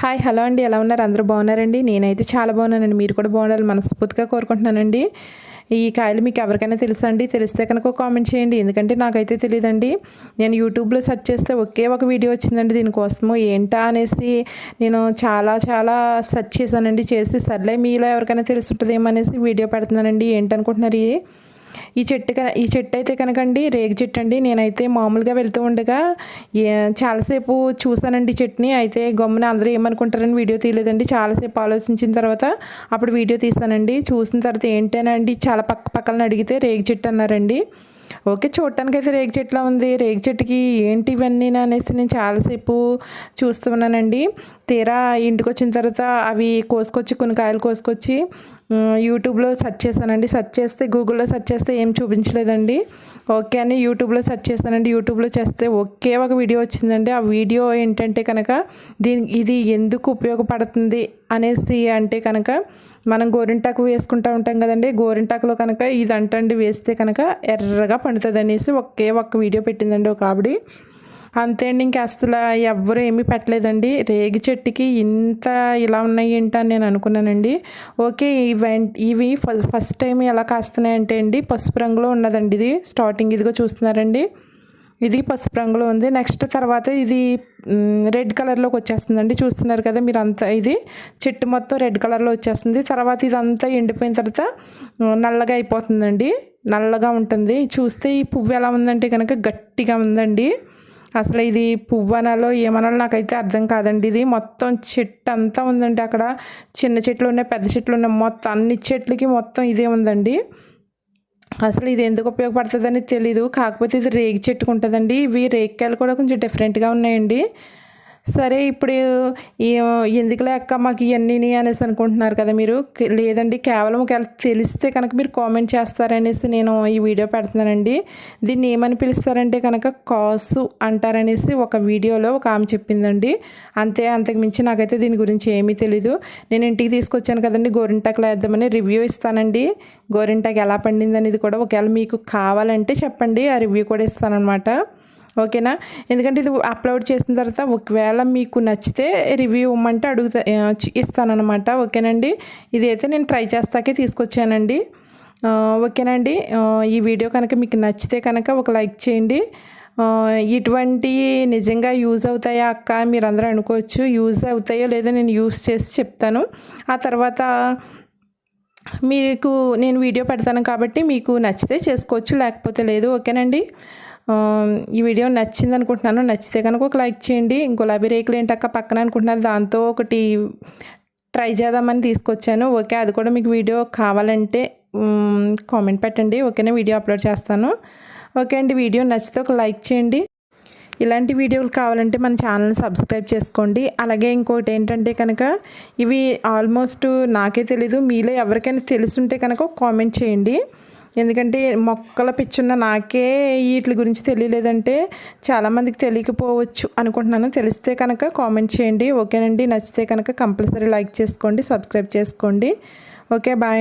Hi hello అండి. ఎలా ఉన్నారు? అందరూ బాగున్నారండి? నేనైతే చాలా బాగున్నానండి. మీరు కూడా బాగుండాలి మనస్ఫూర్తిగా కోరుకుంటున్నానండి. ఈ కాయలు మీకు ఎవరికైనా తెలుసా అండి? తెలిస్తే కనుక కామెంట్ చేయండి. ఎందుకంటే నాకైతే తెలియదండి నేను యూట్యూబ్లో సెర్చ్ చేస్తే ఒకే ఒక వీడియో వచ్చిందండి. దీనికోసము ఏంటా అనేసి నేను చాలా చాలా సెర్చ్ చేశానండి. చేసి సర్లే మీలో ఎవరికైనా తెలుసుంటుందేమో అనేసి వీడియో పెడుతున్నానండి. ఏంటనుకుంటున్నారు ఇది? ఈ చెట్టు ఈ చెట్టు అయితే కనుకండి రేగు చెట్టు అండి. నేనైతే మామూలుగా వెళ్తూ ఉండగా చాలాసేపు చూశానండి చెట్టుని. అయితే గమ్మున అందరూ ఏమనుకుంటారని వీడియో తీయలేదండి. చాలాసేపు ఆలోచించిన తర్వాత అప్పుడు వీడియో తీసానండి. చూసిన తర్వాత ఏంటేనండి చాలా పక్క పక్కన అడిగితే రేగి చెట్టు అన్నారండి. ఓకే చూడటానికి అయితే రేగి చెట్లా ఉంది. రేగి చెట్టుకి ఏంటి ఇవన్నీ అనేసి నేను చాలాసేపు చూస్తున్నానండి తీరా ఇంటికి వచ్చిన తర్వాత అవి కోసుకొచ్చి కొన్ని కాయలు కోసుకొచ్చి యూట్యూబ్లో సెర్చ్ చేశానండి. సెర్చ్ చేస్తే గూగుల్లో సెర్చ్ చేస్తే ఏం చూపించలేదండి. ఓకే అని యూట్యూబ్లో సెర్చ్ చేశానండి యూట్యూబ్లో చేస్తే ఒకే ఒక వీడియో వచ్చిందండి. ఆ వీడియో ఏంటంటే కనుక దీని ఇది ఎందుకు ఉపయోగపడుతుంది అనేసి అంటే కనుక మనం గోరింటాకు వేసుకుంటూ ఉంటాం కదండి. గోరింటాకులో కనుక ఇది అంటండి వేస్తే కనుక ఎర్రగా పండుతుంది అనేసి ఒకే ఒక్క వీడియో పెట్టిందండి ఒక ఆవిడ. అంతే అండి ఇంకా అసలు ఎవ్వరు ఏమీ పెట్టలేదండి. రేగి చెట్టుకి ఇంత ఇలా ఉన్నాయి ఏంటని నేను అనుకున్నానండి. ఓకే ఈవెంట్ ఇవి ఫస్ట్ టైం ఎలా కాస్తున్నాయంటే అండి పసుపు రంగులో ఉన్నదండి ఇది. స్టార్టింగ్ ఇదిగో చూస్తున్నారండి. ఇది పసుపు రంగులో ఉంది. నెక్స్ట్ తర్వాత ఇది రెడ్ కలర్లోకి వచ్చేస్తుందండి. చూస్తున్నారు కదా మీరు అంతా ఇది. చెట్టు మొత్తం రెడ్ కలర్లో వచ్చేస్తుంది. తర్వాత ఇదంతా ఎండిపోయిన తర్వాత నల్లగా అయిపోతుందండి. నల్లగా ఉంటుంది. చూస్తే ఈ పువ్వు ఎలా ఉందంటే కనుక గట్టిగా ఉందండి. అసలు ఇది పువ్వనాలో ఏమనాలో నాకైతే అర్థం కాదండి. ఇది మొత్తం చెట్టు అంతా ఉందండి అక్కడ. చిన్న చెట్లు ఉన్నాయి పెద్ద చెట్లు ఉన్నాయి. మొత్తం అన్ని చెట్లకి మొత్తం ఇదే ఉందండి. అసలు ఇది ఎందుకు ఉపయోగపడుతుందని తెలీదు. కాకపోతే ఇది రేగి చెట్టుకుంటుందండి. ఇవి రేగికాయలు కూడా కొంచెం డిఫరెంట్గా ఉన్నాయండి. సరే ఇప్పుడు ఎందుకు లేక మాకు ఇవన్నీ అనేసి అనుకుంటున్నారు కదా మీరు? లేదండి కేవలం ఒకవేళ తెలిస్తే కనుక మీరు కామెంట్ చేస్తారనేసి నేను ఈ వీడియో పెడుతున్నానండి. దీన్ని ఏమని పిలుస్తారంటే కనుక కాసు అంటారనేసి ఒక వీడియోలో ఒక ఆమె చెప్పిందండి. అంతే అంతకుమించి నాకైతే దీని గురించి ఏమీ తెలీదు. నేను ఇంటికి తీసుకొచ్చాను కదండి గోరింటాకులు వేద్దామని రివ్యూ ఇస్తానండి. గోరింటాకు ఎలా పండింది అనేది కూడా ఒకవేళ మీకు కావాలంటే చెప్పండి ఆ రివ్యూ కూడా ఇస్తానమాట ఓకేనా? ఎందుకంటే ఇది అప్లోడ్ చేసిన తర్వాత ఒకవేళ మీకు నచ్చితే రివ్యూ ఇవ్వమంటే అడుగుతా ఇస్తానమాట ఓకేనండి? ఇది అయితే నేను ట్రై చేస్తాకే తీసుకొచ్చానండి. ఓకేనండి? ఈ వీడియో కనుక మీకు నచ్చితే కనుక ఒక లైక్ చేయండి. ఇటువంటి నిజంగా యూజ్ అవుతాయా అక్క? మీరందరూ అనుకోవచ్చు యూజ్ అవుతాయో లేదో నేను యూజ్ చేసి చెప్తాను. ఆ తర్వాత మీకు నేను వీడియో పెడతాను కాబట్టి మీకు నచ్చితే చేసుకోవచ్చు లేకపోతే లేదు. ఓకేనండి? ఈ వీడియో నచ్చింది అనుకుంటున్నాను నచ్చితే కనుక ఒక లైక్ చేయండి. గులాబీ రేకులు ఏంటక్క పక్కన అనుకుంటున్నారు దాంతో ఒకటి ట్రై చేద్దామని తీసుకొచ్చాను. ఓకే అది కూడా మీకు వీడియో కావాలంటే కామెంట్ పెట్టండి. ఓకేనా వీడియో అప్లోడ్ చేస్తాను. ఓకే అండి వీడియో నచ్చితే ఒక లైక్ చేయండి. ఇలాంటి వీడియోలు కావాలంటే మన ఛానల్ని సబ్స్క్రైబ్ చేసుకోండి. అలాగే ఇంకోటి ఏంటంటే కనుక ఇవి ఆల్మోస్ట్ నాకే తెలీదు. మీలో ఎవరికైనా తెలుసుంటే కనుక కామెంట్ చేయండి. ఎందుకంటే మొక్కల పిచ్చున్న నాకే వీటి గురించి తెలియలేదంటే చాలామందికి తెలియకపోవచ్చు అనుకుంటున్నాను. తెలిస్తే కనుక కామెంట్ చేయండి. ఓకేనండి. నచ్చితే కనుక కంపల్సరీ లైక్ చేసుకోండి. సబ్స్క్రైబ్ చేసుకోండి. Okay bye